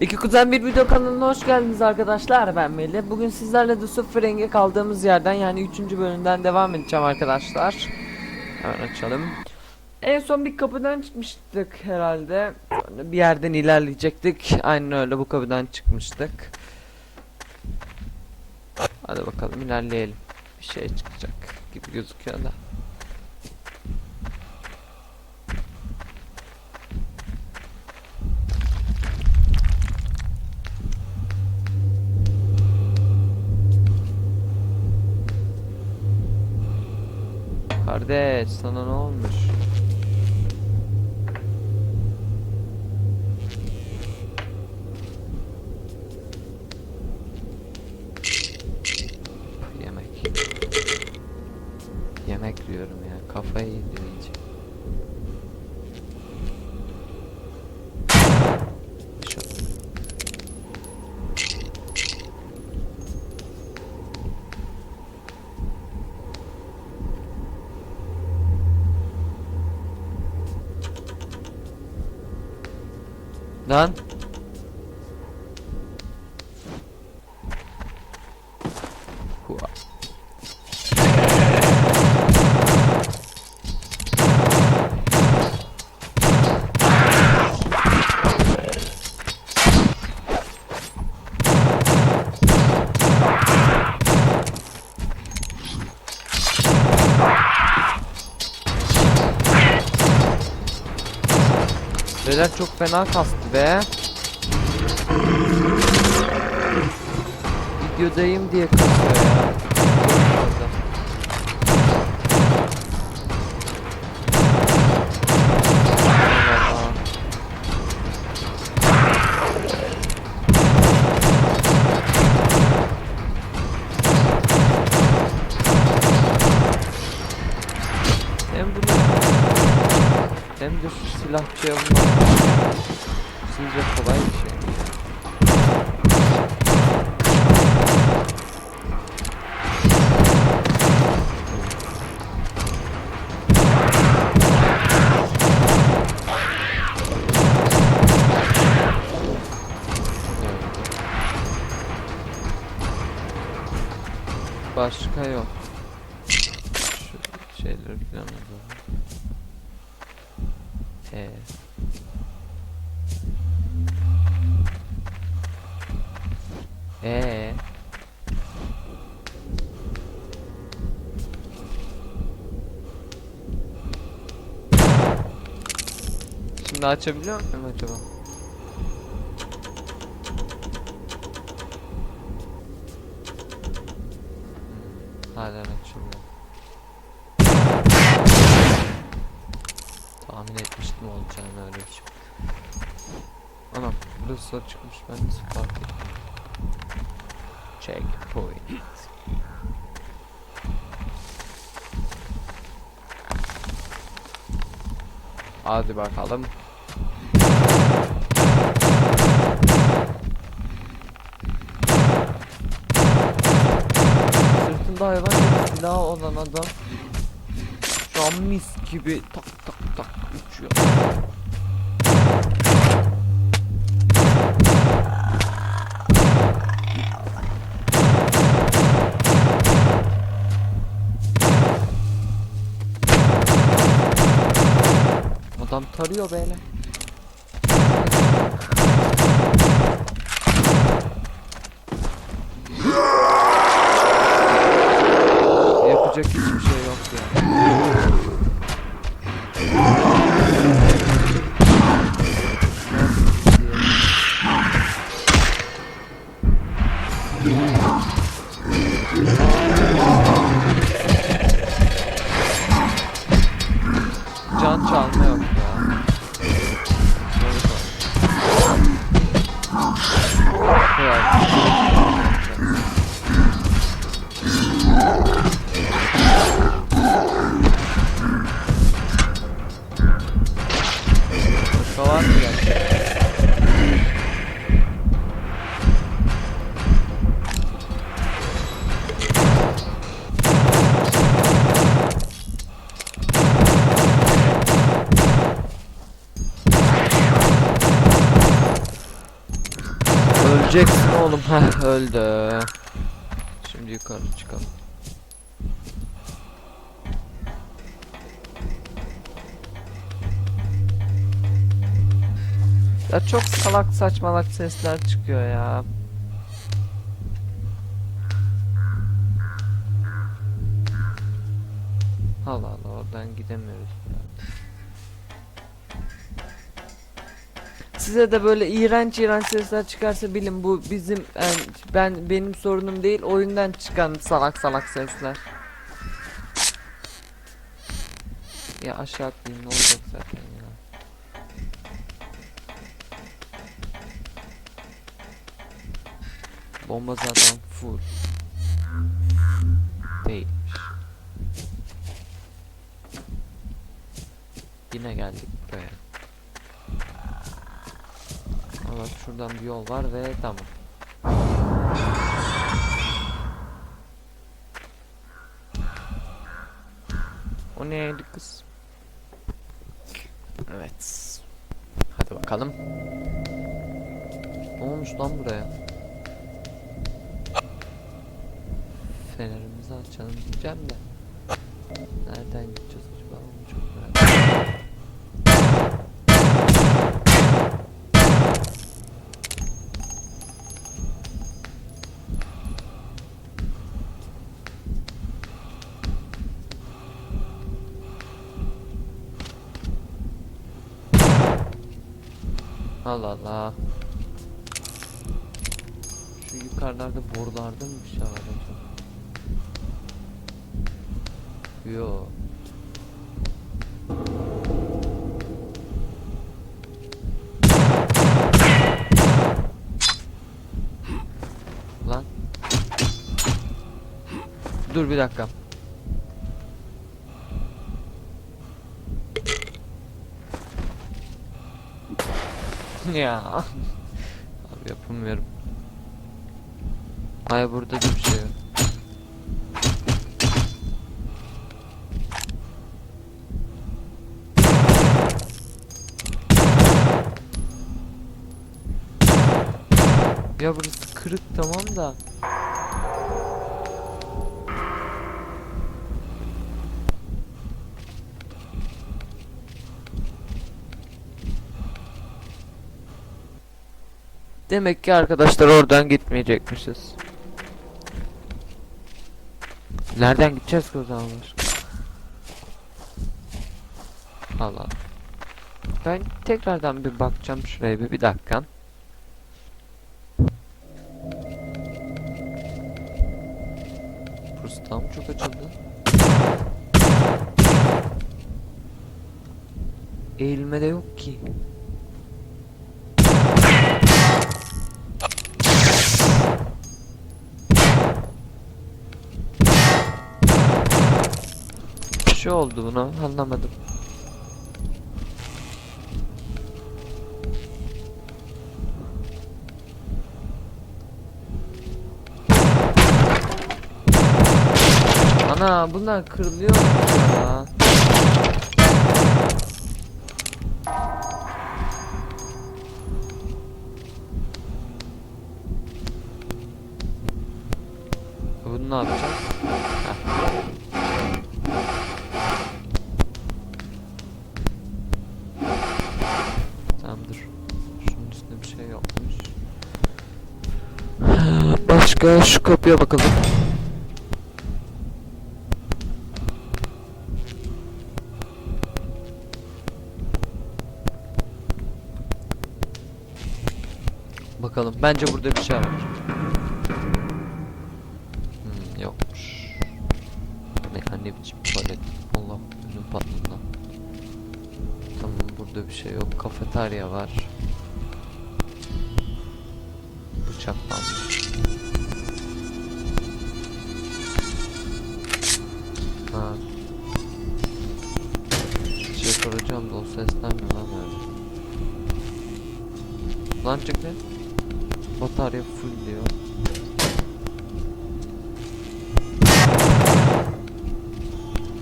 İki Kuzen Bir Video kanalına hoş geldiniz arkadaşlar ben Melih. Bugün sizlerle de sıfır kaldığımız yerden yani 3. bölümden devam edeceğim arkadaşlar. Hemen açalım. En son bir kapıdan çıkmıştık herhalde. Bir yerden ilerleyecektik. Aynen öyle bu kapıdan çıkmıştık. Hadi bakalım ilerleyelim. Bir şey çıkacak gibi gözüküyor da. Kardeş sana ne olmuş? 单。Beyler çok fena kastı be. Videodayım diye kasıyor ya. Hem bunu hem de şu silahçıya bulmak Başka yok. Şu şeyleri falan alalım. Ee. Ee. Şimdi açabiliyor muyum acaba? Tahmin etmiştim olacağını öyle bir şey. Anam burası çıkmış ben nasıl fark ettim. Checkpoint. Hadi bakalım. Sırtında hayvan gibi silahı olan adam şu an mis gibi tak uçuyor. Adam tarıyor böyle. Öleceksin oğlum. Heh öldü. Şimdi yukarı çıkalım. Ya çok salak saçmalak sesler çıkıyor ya. Allah Allah oradan gidemiyoruz. Size de böyle iğrenç iğrenç sesler çıkarsa bilin bu bizim yani ben benim sorunum değil oyundan çıkan salak salak sesler. Ya aşağı atlayayım ne olacak zaten ya. Bomba zaten full. Değilmiş. Yine geldik buraya. Evet şuradan bir yol var ve tamam. O neydi kız? Evet. Hadi bakalım. Ne olmuş lan buraya? Fenerimizi açalım diyeceğim de. Nereden gideceğiz acaba? Onu çok merak ediyorum. Allah Allah. Şu yukarılarda borularda mı bir şey var acaba? Yo. Lan. Dur bir dakika. ya. Abi yapamıyorum. Hayır burada da bir şey yok. Ya burası kırık tamam da. Demek ki arkadaşlar oradan gitmeyecekmişiz. Nereden gideceğiz ki o zaman? Allah. Ben tekrardan bir bakacağım şuraya bir, bir dakika. Tam çok açıldı. Eğilme de yok ki. Şey oldu buna anlamadım. Ana bunlar kırılıyor mu ya? Bunu ne yapacağız? Heh. Tamamdır. Şunun üstünde bir şey yokmuş. Başka şu kapıya bakalım. Bakalım. Bence burada bir şey var. Hmm, yokmuş. Ne, ne biçim tuvalet. Allah önüm patladı. Tamam burada bir şey yok. Kafeterya var.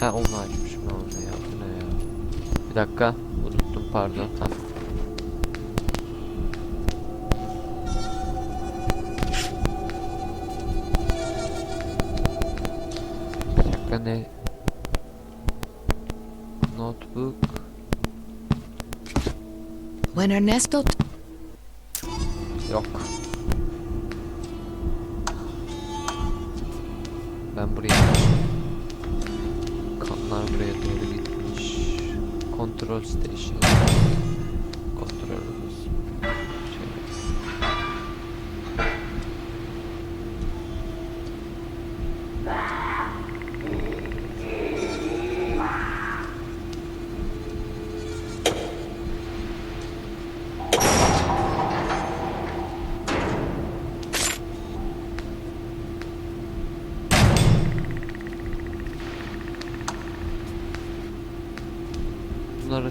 Ha onu açmışım ben onu ya. Bu ne ya? Bir dakika. Unuttum pardon. Ha. Bir dakika ne? Notebook. When Ernesto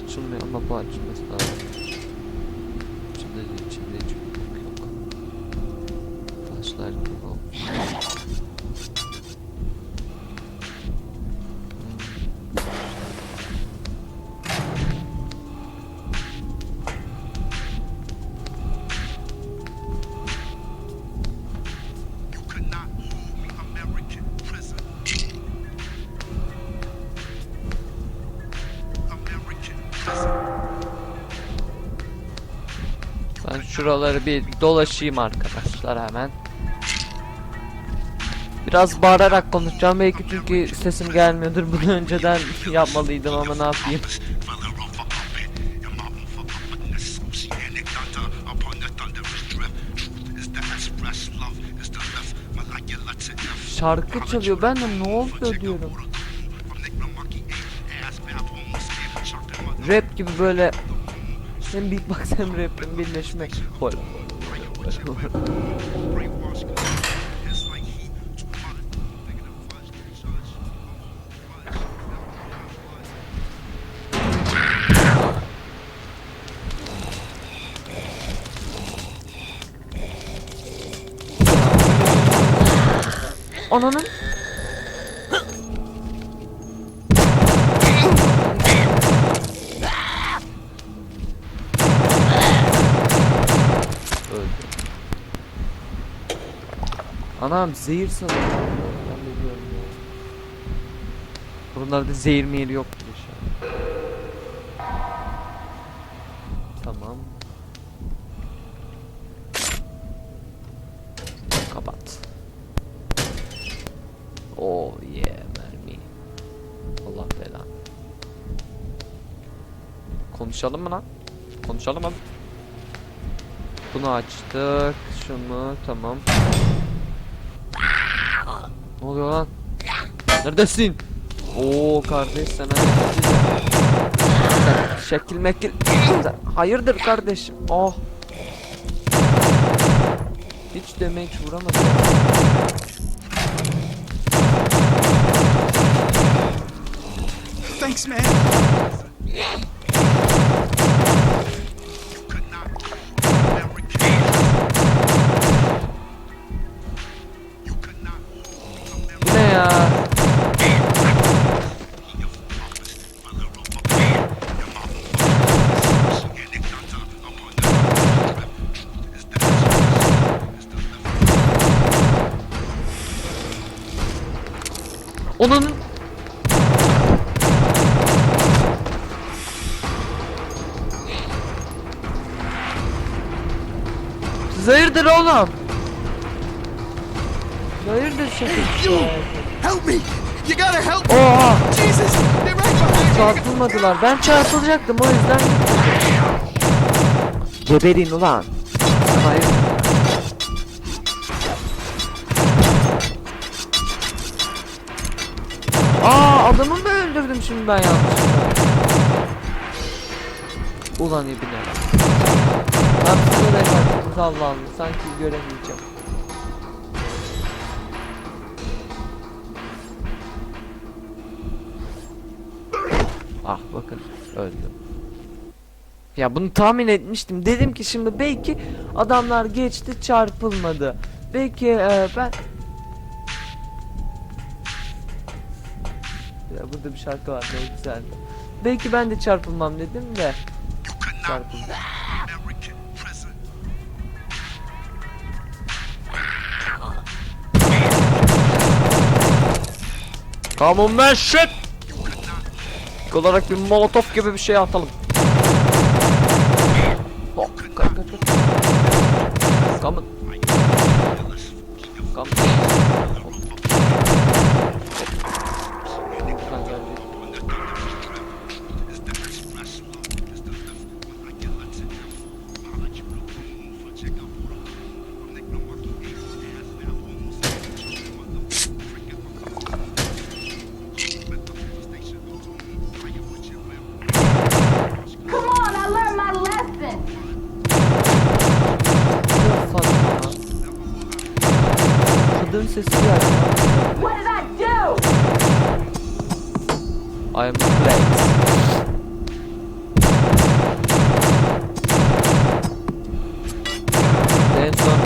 Bunlar açılmıyor ama şuraları bir dolaşayım arkadaşlar hemen. Biraz bağırarak konuşacağım belki çünkü sesim gelmiyordur. Bunu önceden yapmalıydım ama ne yapayım. Şarkı çalıyor ben de ne oluyor diyorum. Rap gibi böyle hem beatbox hem rap'in birleşme. Böyle. brainwash. Anam zehir sanırım. Buralarda zehir mehir yok inşallah. Tamam. Kapat. Oh yeah mermi. Allah belanı. Konuşalım mı lan? Konuşalım abi. Bunu açtık. Şunu tamam. Oluyor lan? Neredesin? Oo kardeş neredesin? Sen Şekil mekil. Hayırdır kardeşim? Oh. Hiç damage vuramadım. Thanks, man. Onun hayırdır oğlum? Hayırdır şekil? Help me! You gotta help Oha! Jesus! They're right behind you! Çarpılmadılar. Ben çarpılacaktım o yüzden Geberin ulan. Aa adamı mı öldürdüm şimdi ben yanlışlıkla? Ulan ibine. Ben size de kaçtım Allah'ım. Sanki göremeyeceğim. Ah bakın öldüm. Ya bunu tahmin etmiştim. Dedim ki şimdi belki adamlar geçti çarpılmadı. Belki e, ben Ya burada bir şarkı var ne güzeldi. Belki ben de çarpılmam dedim de çarpıldım. Come on man shit. Olarak bir molotof gibi bir şey atalım. Kadın sesi geldi. What did I do? I am late. En son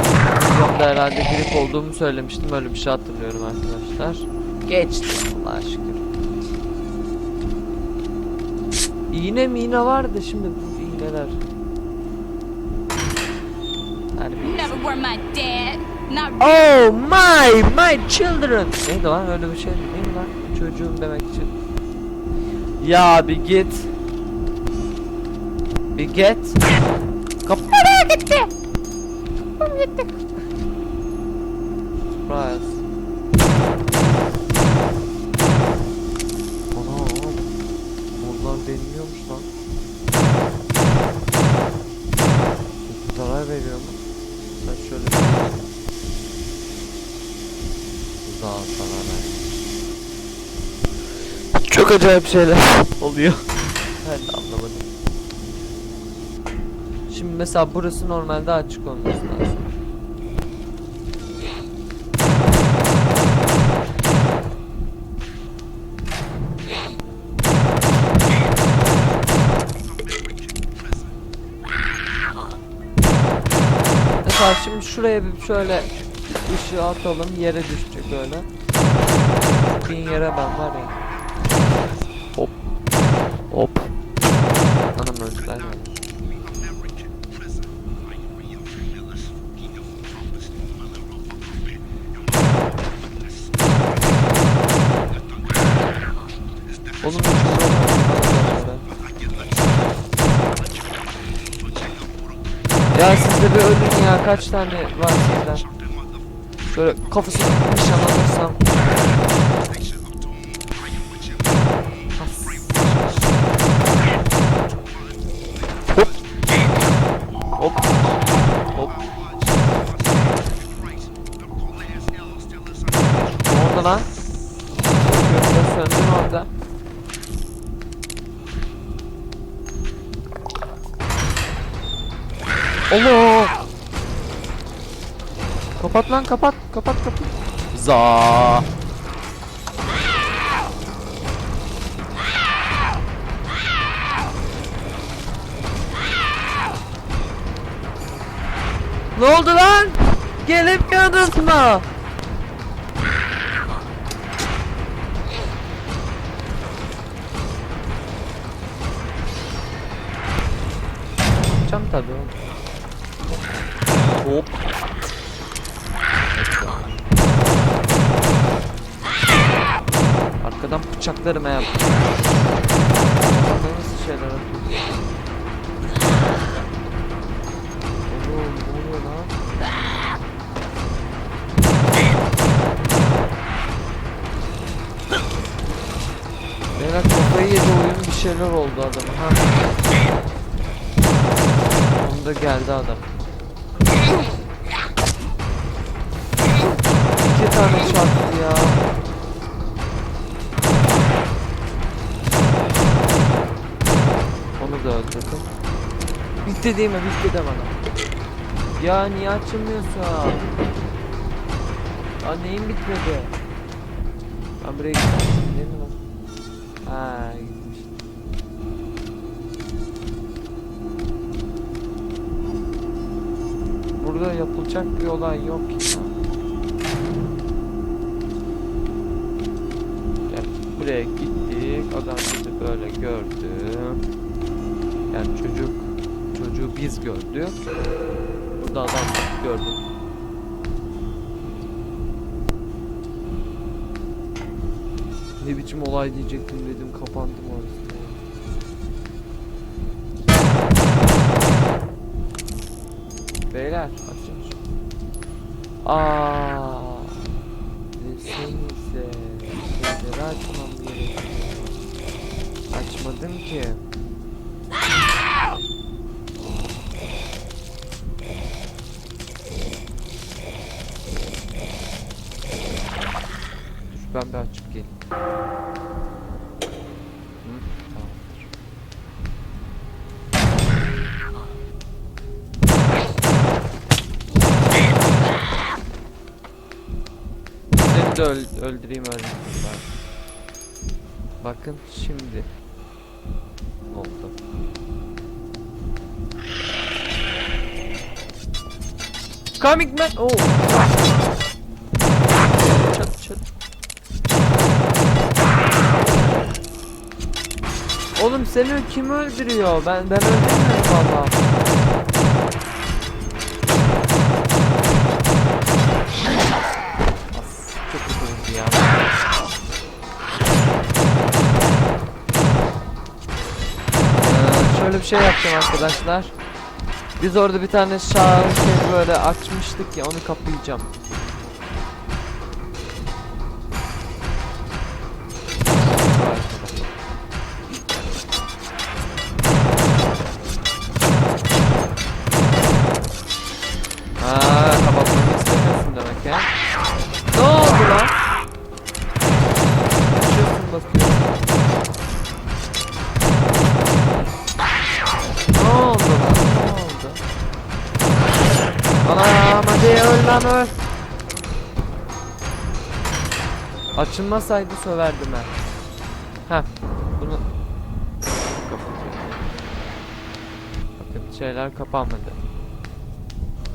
videomda herhalde grip olduğumu söylemiştim. Öyle bir şey hatırlıyorum arkadaşlar. Geçti Allah'a şükür. İğne mi iğne vardı şimdi bu iğneler. Never were my dad. Oh my my children. Neydi lan öyle bir şey değil mi lan? Çocuğum demek için. Ya bir git. Bir git. Kapı nereye gitti? Kapım gitti. Surprise. Çok acayip şeyler oluyor. Ben de anlamadım. Şimdi mesela burası normalde açık olması lazım. Mesela şimdi şuraya bir şöyle ışığı atalım yere düşecek öyle. Bin yere ben var ya. Hop. Anam öldüler mi? Oğlum vuramadım Ya siz de bir ölün ya kaç tane var sizden? Şöyle kafasını nişan Allah! Kapat lan kapat kapat kapat. Za. Ne oldu lan? Gelemiyordunuz mu? Yapacağım tabii oğlum. Bıçaklarım eğer. Nasıl şeyler? Oğlum ne oluyor lan? Beyler kafayı yedi oyun bir şeyler oldu adamın ha. Onda geldi adam. İki tane çarptı ya. Öldürdüm. Bitti değil mi? Bitti de bana. Ya niye açılmıyorsun? Ya neyin bitmedi? Ben buraya gitmiştim değil mi lan? Ha gitmiş. Burada yapılacak bir olay yok ya. Gel, buraya gittik. Adam bizi böyle gördü. Yani çocuk çocuğu biz gördük. Burada adam gördük. Ne biçim olay diyecektim dedim kapandım orasını. Beyler açın. Aa, desenize şeyleri açmam gerekiyor. Açmadım ki. De öl- öldüreyim bari. Bakın şimdi. Oldu. Coming man. Oh. Çat çat. Oğlum seni kim öldürüyor? Ben ben öldürmüyorum valla. Şey yapacağım arkadaşlar. Biz orada bir tane şarkı böyle açmıştık ya onu kapayacağım. Açılmasaydı söverdim ben. Heh. Bunu. Bakın şeyler kapanmadı.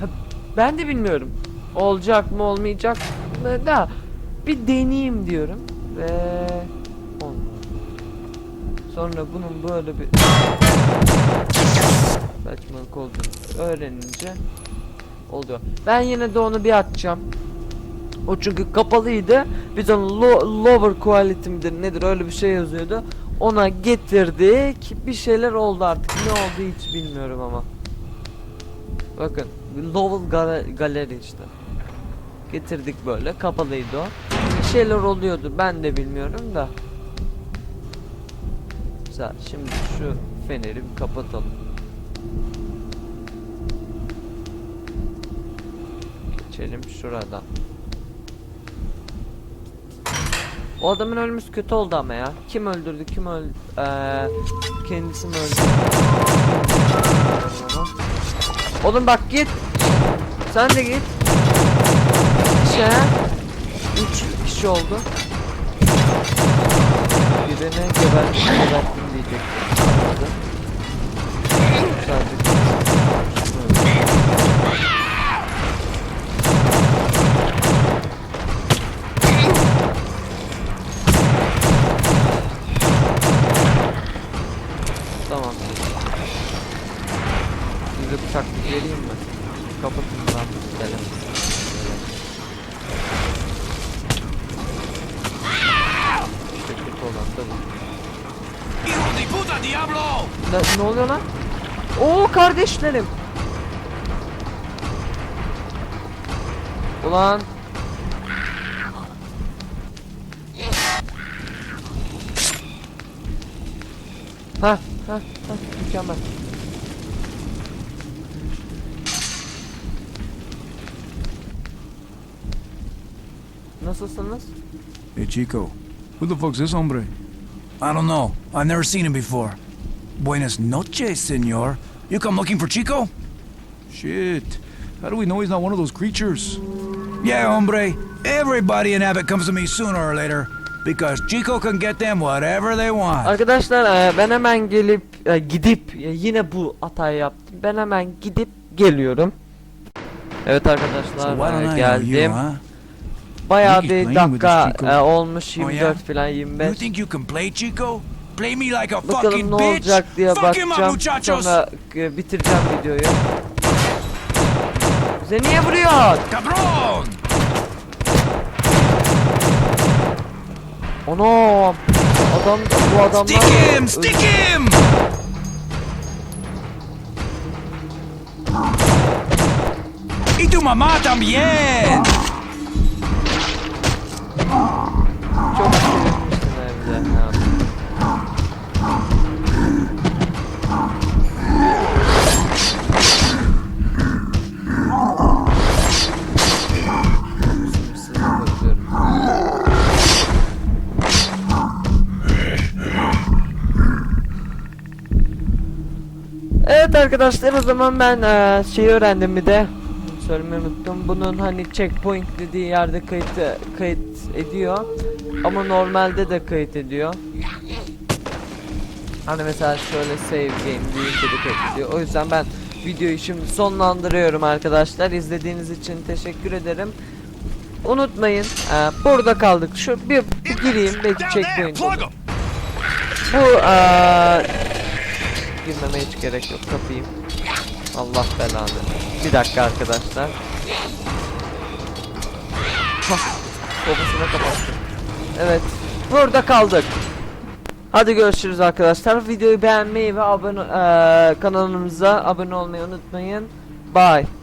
Ha, ben de bilmiyorum. Olacak mı olmayacak mı da bir deneyeyim diyorum ve. Sonra bunun böyle bir saçmalık olduğunu öğrenince oluyor. Ben yine de onu bir açacağım. O çünkü kapalıydı. Biz onu lo- lower quality midir nedir öyle bir şey yazıyordu. Ona getirdik. Bir şeyler oldu artık. Ne oldu hiç bilmiyorum ama. Bakın. Lower gal- galeri işte. Getirdik böyle. Kapalıydı o. Bir şeyler oluyordu. Ben de bilmiyorum da. Güzel. Şimdi şu feneri bir kapatalım. Geçelim şuradan. O adamın ölmesi kötü oldu ama ya. Kim öldürdü? Kim öldü? Eee kendisi mi öldü? Ama. Oğlum bak git. Sen de git. Şey. Üç kişi oldu. Birini geberttim, geberttim oluyor lan? Oo kardeşlerim. Ulan. Ha ha ha mükemmel. Nasılsınız? Hey, Chico. Who the fuck's this hombre? I don't know. I've never seen him before. Buenas noches, senor. You come looking for Chico? Shit. How do we know he's not one of those creatures? Yeah, hombre. Everybody in Abbott comes to me sooner or later because Chico can get them whatever they want. Arkadaşlar e, ben hemen gelip e, gidip e, yine bu hatayı yaptım. Ben hemen gidip geliyorum. Evet So arkadaşlar e, know geldim. you? Bayağı bir dakika e, olmuş Oh, 24 yeah? falan You 25. think you can play Chico? Play me like a Bakalım fucking ne bitch? olacak diye Fuck him up, bakacağım. muchachos! Sonra e, bitireceğim videoyu. Bize niye vuruyor? Cabron! Anam. Adam bu adamlar Stick him! Stick him! Y tu mamá también! çok sevinmiştim evde. Ha. Evet arkadaşlar o zaman ben eee şeyi öğrendim bir de söylemeyi unuttum. Bunun hani checkpoint dediği yerde kayıt kayıt ediyor. Ama normalde de kayıt ediyor. Hani mesela şöyle save game deyince de kayıt ediyor. O yüzden ben videoyu şimdi sonlandırıyorum arkadaşlar. İzlediğiniz için teşekkür ederim. Unutmayın eee, burada kaldık. Şu bir, bir gireyim belki checkpoint. Bu eee girmeme hiç gerek yok kapayım. Allah belanı. Bir dakika arkadaşlar. Kafasına kapattım. Evet. Burada kaldık. Hadi görüşürüz arkadaşlar. Videoyu beğenmeyi ve abone eee, kanalımıza abone olmayı unutmayın. Bye.